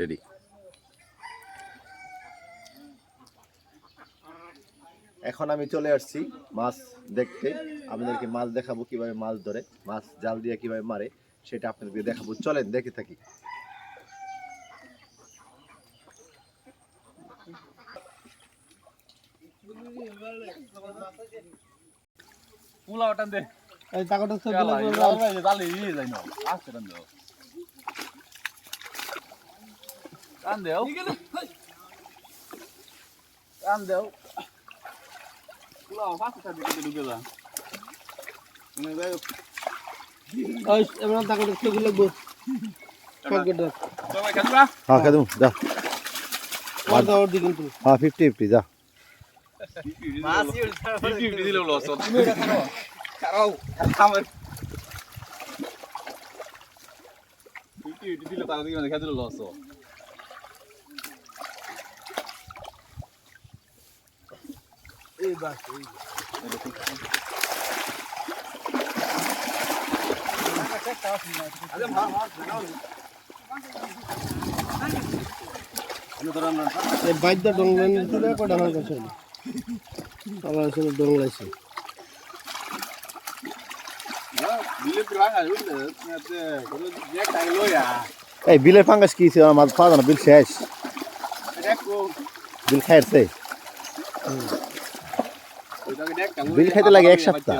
Ready এখন আমি চলে আসছি মাছ দেখতে। আপনাদেরকে মাছ দেখাবো কীভাবে মাছ ধরে মাছ জাল দিয়ে কীভাবে মারে সেটা আপনাদেরকে দেখাবো। চলেন দেখে থাকি। পুলা ওটান দে। এই টাকাটা গেলে জাল ভাই জালে ইয়ে যাই না। আসছে টান দেও টান দেও টান দেও পুলা ফাঁসি সাথে কেটে ঢুকে যা মানে যাই ওই এবার টাকাটা তো গেলে গো হ্যাঁ কাদু যা হ্যাঁ ফিফটি ফিফটি যা ফিফটি ফিফটি দিলে লস খাও আমার ফিফটি ফিফটি দিলে তারা দিকে দিলে লস এই বাস এই এই বাইদা ডংলেন দিলে কটা হয় কাছে আবার আসলে ডংলাইছে। দিলে প্রায় আর বুঝলে কোনো যে খাই লইয়া এই বিলের ফাঙ্গাস কি ছিল? মাছ পাওয়া যায় না বিল শেষ। দেখো বিল খাইছে বিল খাইতে লাগে এক সপ্তাহ।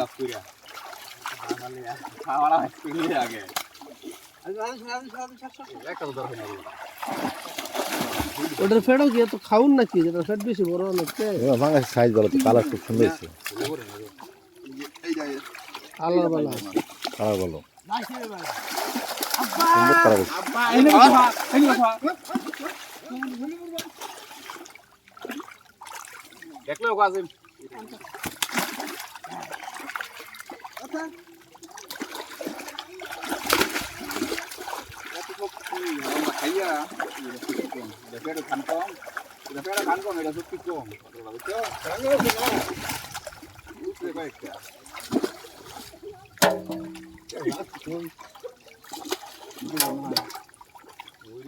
ওটার কি খাউন নাকি? যেটা ফেট বেশি বড় অনেকটা এবার সাইজ ভালো তো কালার খুব সুন্দর হয়েছে। আল্লাহ বালা। কালার ভালো সুন্দর colour quá Daripada kantong, daripada kantong ada supi kong. Kalau betul, kalau betul, itu baik ya.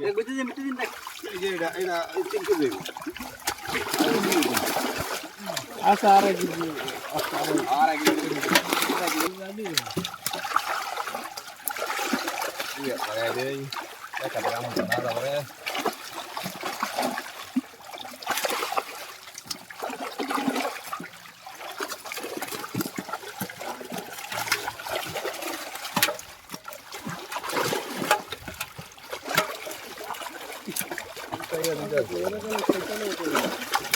Eh, betul je, betul je nak. Ini dah, ini dah, ini tu beli. Asar lagi, asar lagi việc này đi cái cặp răng của nó rồi đấy Hãy subscribe cho kênh Ghiền Mì Gõ Để không bỏ lỡ những video hấp dẫn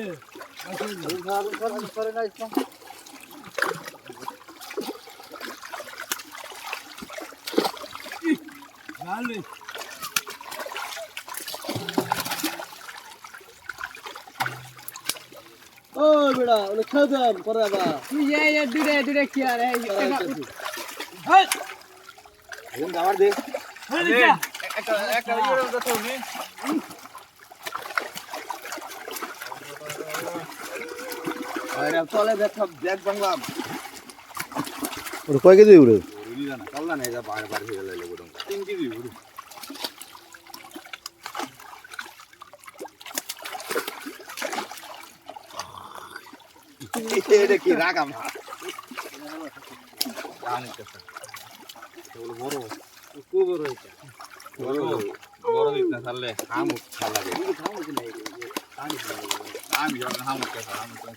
ya? ও বেড়া ওটা খেয়ে দেন পরে আবার Ini kamar deh. Eka eka ini udah tuh nih. আরে চলে দেখো bag বাংলাম ওটা কয় কেজি উড়ে? কাল্লা নাই যা বার বার হয়ে গেল তিন কেজি উড়ি। এটা কি রাগ আমার? জানি তো এগুলো বড় খুব বড় এটা বড় বড়। দিত তাহলে হাম খাওয়া আমি যখন হাম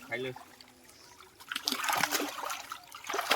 খাইলে খালি কানি দিয়ে লাগবো খালি সারা মাঝে দুটো রো আছে এইখানে একটা কাদম পরে এই যে এইখানে একটা কাদম এই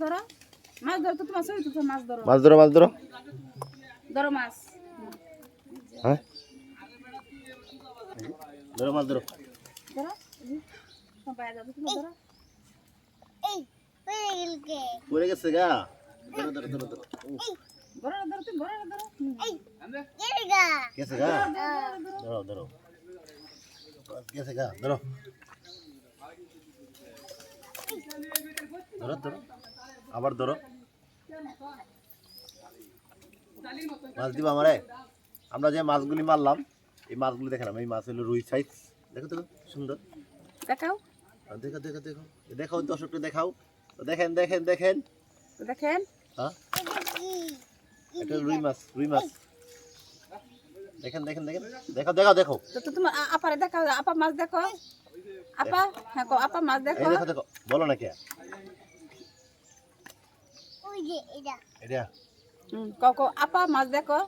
ধরো। মাছ ধরো তো তোমার ছবি তো মাছ ধরো। মাছ ধরো মাছ ধরো। ধরো মাছ। হ্যাঁ? ধরো মাছ ধরো ধরো। পড়ে গেছে গা। ধরো ধরো ধরো ধরো। ধরো ধরো তুমি ধরো ধরো। গেছে গা। ধরো ধরো গেছে গা ধরো। ধরো ধরো। আবার ধরো। মাছ দিবা আমারে? আমরা যে মাছগুলি মারলাম এই মাছগুলি দেখালাম। এই মাছ হলো রুই সাইজ। দেখো তো সুন্দর। দেখাও। দেখো দেখো দেখো। দেখাও দর্শকটা দেখাও। দেখেন দেখেন দেখেন। দেখেন। হ্যাঁ? এটা রুই মাছ রুই মাছ। দেখেন দেখেন দেখেন। দেখো দেখো দেখো। তো তুমি আপারে দেখাও আপা মাছ দেখো। আপা হ্যাঁ কো আপা মাছ দেখো। দেখো দেখো। বলো না কে? এটা। হুম কও কও আপা মাছ দেখো।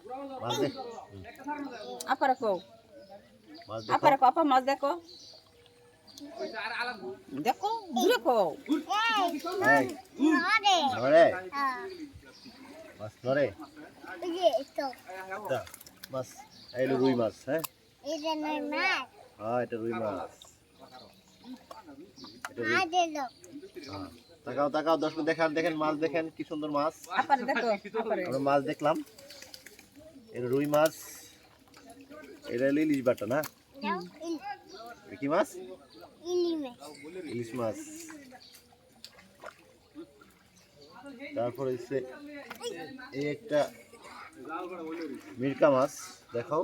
মাছ দেখ আপারে কও। আপারে কও আপা মাছ দেখো। দেখো ধরে। মাছ ধরে। মাছ এই রুই মাছ হ্যাঁ? হ্যাঁ এটা রুই মাছ। হ্যাঁ। তাকাও তাকাও দর্শক দেখেন দেখেন মাছ দেখেন কি সুন্দর মাছ। আমরা মাছ দেখলাম। এটা রুই মাছ। এটা ইলিশ বাটা না? কি মাছ? ইলিশ মাছ তারপর হচ্ছে এই একটা মিরকা মাছ দেখাও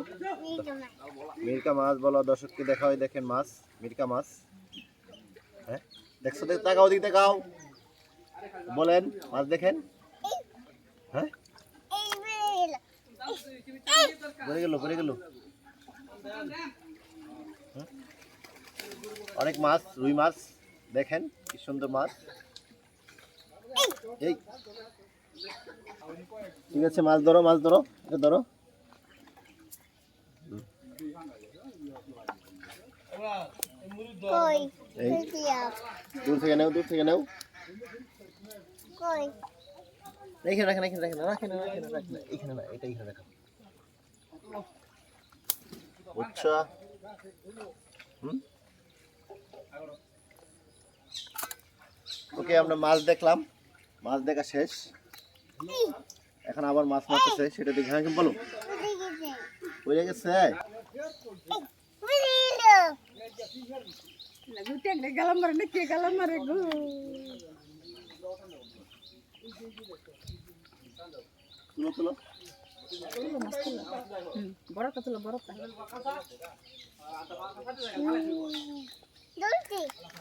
মিরকা মাছ বলো দর্শককে দেখাও দেখেন মাছ মিরকা মাছ হ্যাঁ দেখছ দেখ তাকাও দিক দেখাও বলেন মাছ দেখেন হ্যাঁ পড়ে গেল পড়ে গেল? অনেক মাছ রুই মাছ দেখেন কি সুন্দর মাছ। এই। ঠিক আছে মাছ ধরো মাছ ধরো এটা ধরো। এই। দূর থেকে নেও দূর থেকে নেও। এখানে রাখেন এখানে রাখেন রাখেন না, রাখেন না, রাখেন। এখানে না এটা এখানে রাখো হুম? ওকে, আমরা মাছ দেখলাম। মাছ দেখা শেষ। এখন আবার মাছ মারতেছে, সেটা দেখে। হ্যাঁ বলো। বুঝে গেছে? গো তুলো বড়টা তুলো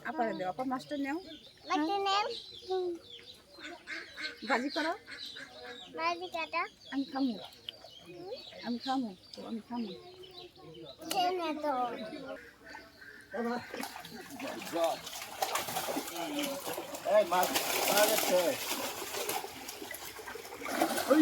আপারে দেও আপা মাস্টার নেও। ভাজি করো। ভাজি কাটা। আমি খামু। আমি খামু আমি খামু। এই মাছ পাওয়া যাচ্ছে ওই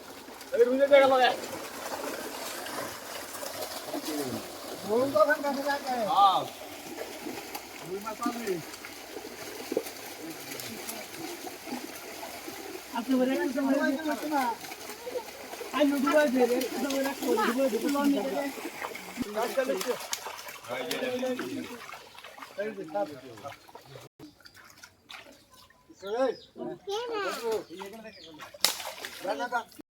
আপনি বলে না আই লুডু বাজে রে তুমি রাখো লুডু বাজে লন নে কাজ করে ভাই রে তাই যে কাজ করে রে কে না রানা দা